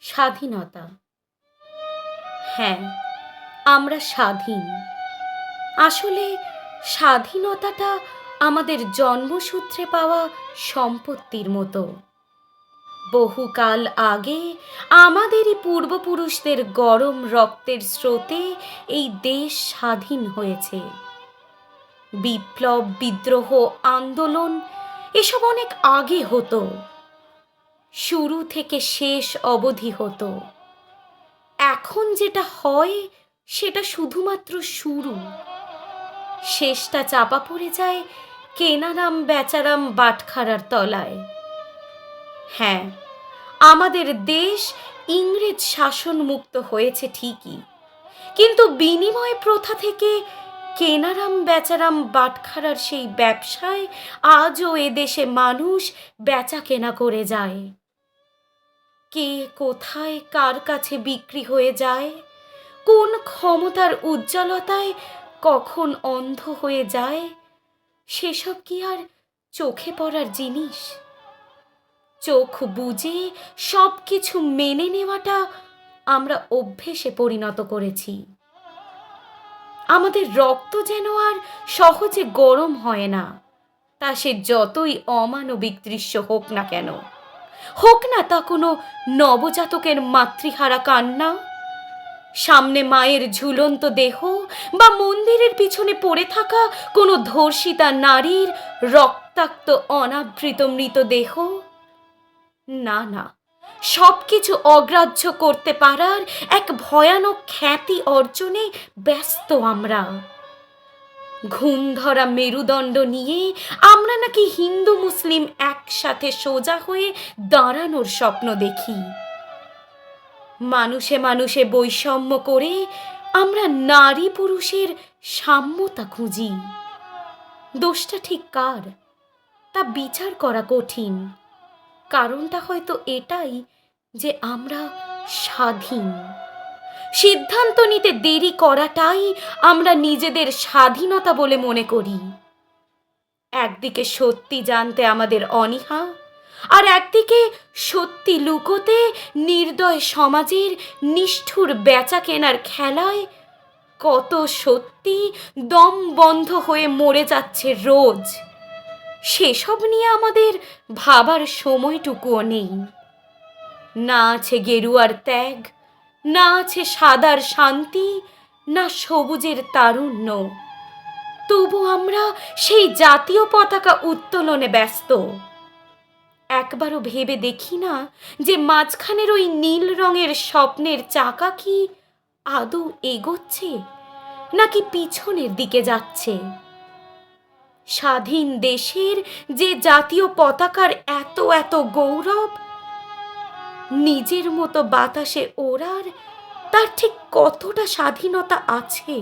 স্বাধীনতা। হ্যাঁ আমরা স্বাধীন। আসলে স্বাধীনতাটা আমাদের জন্মসূত্রে পাওয়া সম্পত্তির মতো। বহুকাল আগে আমাদেরই পূর্বপুরুষদের গরম রক্তের স্রোতে এই দেশ স্বাধীন হয়েছে। বিপ্লব, বিদ্রোহ, আন্দোলন এসব অনেক আগে হতো। শুরু থেকে শেষ অবধি হতো। এখন যেটা হয়, সেটা শুধুমাত্র শুরু। শেষটা চাপা পড়ে যায় কেনারাম বেচারাম বাটখারার তলায়। হ্যাঁ আমাদের দেশ ইংরেজ শাসন মুক্ত হয়েছে ঠিকই, কিন্তু বিনিময় প্রথা থেকে কেনারাম বেচারাম বাটখারার সেই ব্যবসায় আজও এদেশে মানুষ বেচা কেনা করে যায়। কে কোথায় কার কাছে বিক্রি হয়ে যায়? কোন ক্ষমতার উজ্জ্বলতায় কখন অন্ধ হয়ে যায়? সেসব কি আর চোখে পড়ার জিনিস? চোখ বুঝে সব কিছু মেনে নেওয়াটা আমরা অভ্যেসে পরিণত করেছি। আমাদের রক্ত যেন আর সহজে গরম হয় না, তা সে যতই অমানবিক দৃশ্য হোক না কেন। হোক না তা কোনো নবজাতকের মাতৃহারা কান্না, সামনে মায়ের ঝুলন্ত দেহ বা মন্দিরের পিছনে পড়ে থাকা কোনো ধর্ষিতা নারীর রক্তাক্ত অনাবৃত মৃতদেহ। না না সব কিছু অগ্রাহ্য করতে পারার এক ভয়ানক খ্যাতি অর্জনে ব্যস্ত আমরা। ঘুম ধরা মেরুদণ্ড নিয়ে আমরা নাকি হিন্দু মুসলিম একসাথে সোজা হয়ে দাঁড়ানোর স্বপ্ন দেখি। মানুষে মানুষে বৈষম্য করে আমরা নারী পুরুষের সাম্যতা খুঁজি। দোষটা ঠিক কার? তা বিচার করা কঠিন। কারণটা হয়তো এটাই যে আমরা স্বাধীন। সিদ্ধান্ত নিতে দেরি করাটাই আমরা নিজেদের স্বাধীনতা বলে মনে করি। একদিকে সত্যি জানতে আমাদের অনীহা, আর একদিকে সত্যি লুকোতে নির্দয় সমাজের নিষ্ঠুর বেচা কেনার খেলায় কত সত্যি দম বন্ধ হয়ে মরে যাচ্ছে রোজ। সেসব নিয়ে আমাদের ভাবার সময়টুকুও নেই। না আছে গেরুয়ার ত্যাগ, না আছে সাদার শান্তি, না সবুজের তারুণ্য। তবু আমরা সেই জাতীয় পতাকা উত্তোলনে ব্যস্ত। একবারও ভেবে দেখি না যে মাঝখানের ওই নীল রঙের স্বপ্নের চাকা কি আদৌ এগোচ্ছে নাকি পিছনের দিকে যাচ্ছে। স্বাধীন দেশের যে জাতীয় পতাকার এত এত গৌরব নিজের মতো বাতাসে ওড়ার তার ঠিক কতটা স্বাধীনতা আছে?